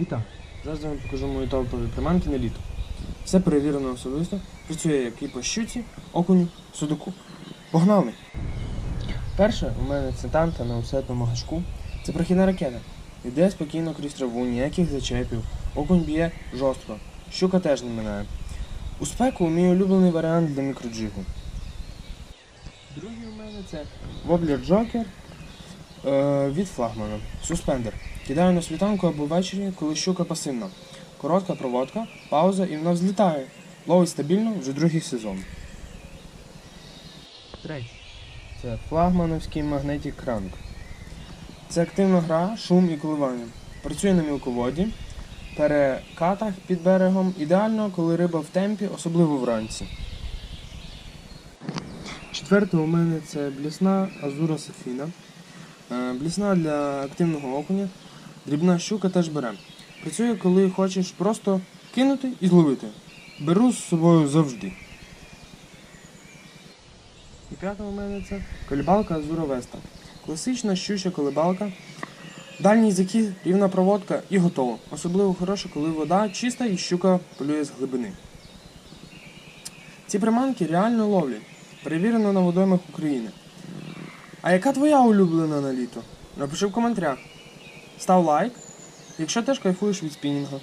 Вітаю! Зараз я вам покажу мої топові приманки на літо. Все перевірено особисто. Працює як і по щуці, окуню, судаку. Погнали! Перше у мене це танта на усетному гачку. Це прохідна ракета. Йде спокійно крізь траву, ніяких зачепів. Окунь б'є жорстко. Щука теж не минає. У спеку мій улюблений варіант для мікроджигу. Другий у мене це Joker е, від флагмана. Суспендер. Кидаю на світанку або ввечері, коли щука пасивна. Коротка проводка, пауза і вона взлітає. Ловить стабільно вже другий сезон. Третій. Це флагмановський магнетік кранк. Це активна гра, шум і коливання. Працює на мілководі, перекатах під берегом. Ідеально, коли риба в темпі, особливо вранці. Четверте у мене це блісна Азура Сафіна. Е, Блісна для активного окуня. Дрібна щука теж бере. Працює, коли хочеш просто кинути і зловити. Беру з собою завжди. І п'яте у мене це колібалка Азура Веста. Класична щуча колибалка. Дальній закид, рівна проводка і готово. Особливо хороше, коли вода чиста і щука полює з глибини. Ці приманки реально ловлять. Перевірено на водоймах України. А яка твоя улюблена на літо? Напиши в коментарях. Став лайк, якщо теж кайфуєш від спінінга.